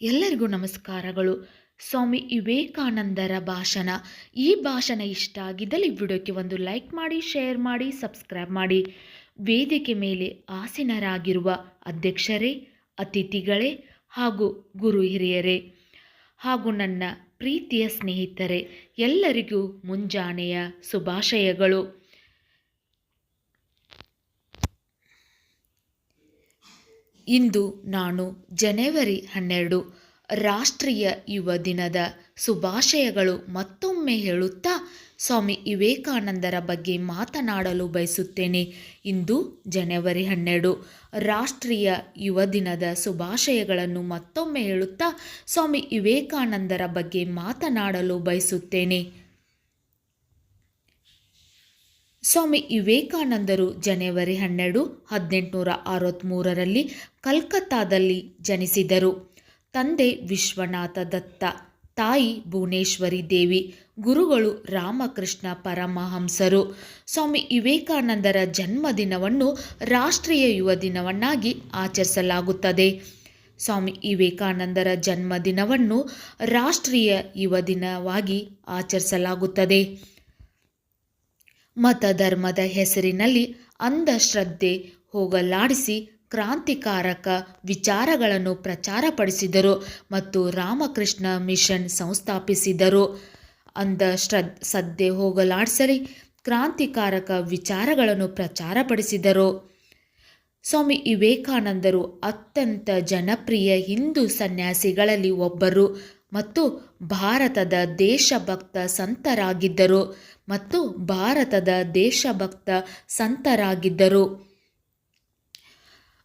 ಎಲ್ಲರಿಗೂ ನಮಸ್ಕಾರಗಳು. ಸ್ವಾಮಿ ವಿವೇಕಾನಂದರ ಭಾಷಣ. ಈ ಭಾಷಣ ಇಷ್ಟ ಆಗಿದ್ದಲ್ಲಿ ವಿಡಿಯೋಕ್ಕೆ ಒಂದು ಲೈಕ್ ಮಾಡಿ, ಶೇರ್ ಮಾಡಿ, ಸಬ್ಸ್ಕ್ರೈಬ್ ಮಾಡಿ. ವೇದಿಕೆ ಮೇಲೆ ಆಸೀನರಾಗಿರುವ ಅಧ್ಯಕ್ಷರೇ, ಅತಿಥಿಗಳೇ ಹಾಗೂ ಗುರು ಹಿರಿಯರೇ ಹಾಗೂ ನನ್ನ ಪ್ರೀತಿಯ ಸ್ನೇಹಿತರೆ, ಎಲ್ಲರಿಗೂ ಮುಂಜಾನೆಯ ಶುಭಾಶಯಗಳು. ಇಂದು ನಾನು ಜನವರಿ ಹನ್ನೆರಡು, ರಾಷ್ಟ್ರೀಯ ಯುವ ದಿನದ ಶುಭಾಶಯಗಳು ಮತ್ತೊಮ್ಮೆ ಹೇಳುತ್ತಾ ಸ್ವಾಮಿ ವಿವೇಕಾನಂದರ ಬಗ್ಗೆ ಮಾತನಾಡಲು ಬಯಸುತ್ತೇನೆ. ಇಂದು ಜನವರಿ ಹನ್ನೆರಡು, ರಾಷ್ಟ್ರೀಯ ಯುವ ದಿನದ ಶುಭಾಶಯಗಳನ್ನು ಮತ್ತೊಮ್ಮೆ ಹೇಳುತ್ತಾ ಸ್ವಾಮಿ ವಿವೇಕಾನಂದರ ಬಗ್ಗೆ ಮಾತನಾಡಲು ಬಯಸುತ್ತೇನೆ. ಸ್ವಾಮಿ ವಿವೇಕಾನಂದರು ಜನವರಿ ಹನ್ನೆರಡು, ಹದಿನೆಂಟುನೂರ ಅರವತ್ತ್ಮೂರರಲ್ಲಿ ಕಲ್ಕತ್ತಾದಲ್ಲಿ ಜನಿಸಿದರು. ತಂದೆ ವಿಶ್ವನಾಥ ದತ್ತ, ತಾಯಿ ಭುವನೇಶ್ವರಿ ದೇವಿ, ಗುರುಗಳು ರಾಮಕೃಷ್ಣ ಪರಮಹಂಸರು. ಸ್ವಾಮಿ ವಿವೇಕಾನಂದರ ಜನ್ಮದಿನವನ್ನು ರಾಷ್ಟ್ರೀಯ ಯುವ ದಿನವನ್ನಾಗಿ ಆಚರಿಸಲಾಗುತ್ತದೆ. ಸ್ವಾಮಿ ವಿವೇಕಾನಂದರ ಜನ್ಮದಿನವನ್ನು ರಾಷ್ಟ್ರೀಯ ಯುವ ದಿನವಾಗಿ ಆಚರಿಸಲಾಗುತ್ತದೆ. ಮತ ಧರ್ಮದ ಹೆಸರಿನಲ್ಲಿ ಅಂಧಶ್ರದ್ಧೆ ಹೋಗಲಾಡಿಸಿ ಕ್ರಾಂತಿಕಾರಕ ವಿಚಾರಗಳನ್ನು ಪ್ರಚಾರಪಡಿಸಿದರು ಮತ್ತು ರಾಮಕೃಷ್ಣ ಮಿಷನ್ ಸಂಸ್ಥಾಪಿಸಿದರು. ಅಂಧಶ್ರದ್ ಸದ್ದೆ ಹೋಗಲಾಡಿಸಲಿ ಕ್ರಾಂತಿಕಾರಕ ವಿಚಾರಗಳನ್ನು ಪ್ರಚಾರಪಡಿಸಿದರು. ಸ್ವಾಮಿ ವಿವೇಕಾನಂದರು ಅತ್ಯಂತ ಜನಪ್ರಿಯ ಹಿಂದೂ ಸನ್ಯಾಸಿಗಳಲ್ಲಿ ಒಬ್ಬರು ಮತ್ತು ಭಾರತದ ದೇಶಭಕ್ತ ಸಂತರಾಗಿದ್ದರು ಮತ್ತು ಭಾರತದ ದೇಶಭಕ್ತ ಸಂತರಾಗಿದ್ದರು.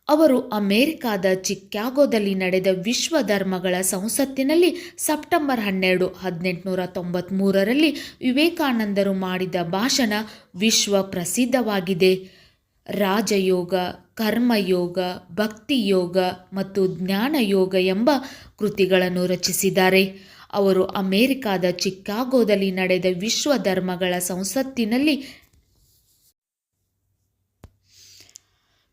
ಅವರು ಅಮೆರಿಕಾದ ಚಿಕ್ಯಾಗೋದಲ್ಲಿ ನಡೆದ ವಿಶ್ವ ಧರ್ಮಗಳ ಸಂಸತ್ತಿನಲ್ಲಿ ಸೆಪ್ಟೆಂಬರ್ ಹನ್ನೆರಡು, ಹದಿನೆಂಟುನೂರ ತೊಂಬತ್ತ್ಮೂರರಲ್ಲಿ ವಿವೇಕಾನಂದರು ಮಾಡಿದ ಭಾಷಣ ವಿಶ್ವ ಪ್ರಸಿದ್ಧವಾಗಿದೆ ರಾಜಯೋಗ ಕರ್ಮಯೋಗ, ಭಕ್ತಿಯೋಗ ಮತ್ತು ಜ್ಞಾನಯೋಗ ಎಂಬ ಕೃತಿಗಳನ್ನು ರಚಿಸಿದ್ದಾರೆ. ಅವರು ಅಮೆರಿಕಾದ ಚಿಕ್ಕಾಗೋದಲ್ಲಿ ನಡೆದ ವಿಶ್ವ ಧರ್ಮಗಳ ಸಂಸತ್ತಿನಲ್ಲಿ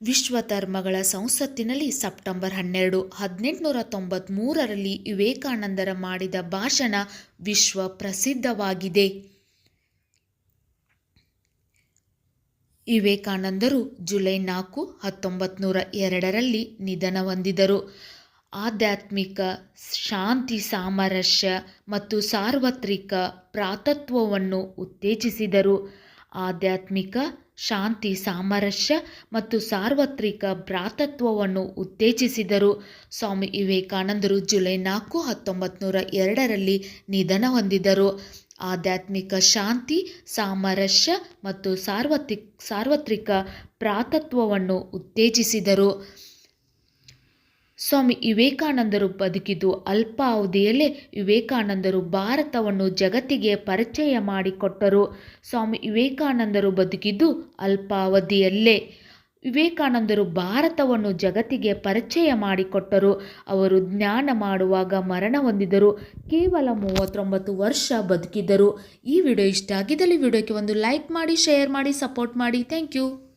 ವಿಶ್ವ ಧರ್ಮಗಳ ಸಂಸತ್ತಿನಲ್ಲಿ ಸೆಪ್ಟೆಂಬರ್ ಹನ್ನೆರಡು ಹದಿನೆಂಟುನೂರ ತೊಂಬತ್ತ್ಮೂರರಲ್ಲಿ ವಿವೇಕಾನಂದರ ಮಾಡಿದ ಭಾಷಣ ವಿಶ್ವ ಪ್ರಸಿದ್ಧವಾಗಿದೆ ವಿವೇಕಾನಂದರು ಜುಲೈ ನಾಲ್ಕು ಹತ್ತೊಂಬತ್ತು ನೂರ ಎರಡರಲ್ಲಿ ನಿಧನ ಹೊಂದಿದರು. ಆಧ್ಯಾತ್ಮಿಕ ಶಾಂತಿ, ಸಾಮರಸ್ಯ ಮತ್ತು ಸಾರ್ವತ್ರಿಕ ಪ್ರಾತತ್ವವನ್ನು ಉತ್ತೇಜಿಸಿದರು. ಆಧ್ಯಾತ್ಮಿಕ ಶಾಂತಿ, ಸಾಮರಸ್ಯ ಮತ್ತು ಸಾರ್ವತ್ರಿಕ ಭ್ರಾತತ್ವವನ್ನು ಉತ್ತೇಜಿಸಿದರು. ಸ್ವಾಮಿ ವಿವೇಕಾನಂದರು ಜುಲೈ ನಾಲ್ಕು ಹತ್ತೊಂಬತ್ತು ನೂರ ಎರಡರಲ್ಲಿ ನಿಧನ ಹೊಂದಿದರು. ಆಧ್ಯಾತ್ಮಿಕ ಶಾಂತಿ, ಸಾಮರಸ್ಯ ಮತ್ತು ಸಾರ್ವತ್ರಿಕ ಸಾರ್ವತ್ರಿಕ ಪ್ರಾತತ್ವವನ್ನು ಉತ್ತೇಜಿಸಿದರು. ಸ್ವಾಮಿ ವಿವೇಕಾನಂದರು ಬದುಕಿದ್ದು ಅಲ್ಪಾವಧಿಯಲ್ಲೇ ವಿವೇಕಾನಂದರು ಭಾರತವನ್ನು ಜಗತ್ತಿಗೆ ಪರಿಚಯ ಮಾಡಿಕೊಟ್ಟರು. ಸ್ವಾಮಿ ವಿವೇಕಾನಂದರು ಬದುಕಿದ್ದು ಅಲ್ಪಾವಧಿಯಲ್ಲೇ. ವಿವೇಕಾನಂದರು ಭಾರತವನ್ನು ಜಗತ್ತಿಗೆ ಪರಿಚಯ ಮಾಡಿಕೊಟ್ಟರು. ಅವರು ಜ್ಞಾನ ಮಾಡುವಾಗ ಮರಣ ಹೊಂದಿದರು. ಕೇವಲ ಮೂವತ್ತೊಂಬತ್ತು ವರ್ಷ ಬದುಕಿದ್ದರು. ಈ ವಿಡಿಯೋ ಇಷ್ಟ ಆಗಿದ್ದಲ್ಲಿ ವಿಡಿಯೋಕ್ಕೆ ಒಂದು ಲೈಕ್ ಮಾಡಿ, ಶೇರ್ ಮಾಡಿ, ಸಪೋರ್ಟ್ ಮಾಡಿ. Thank you.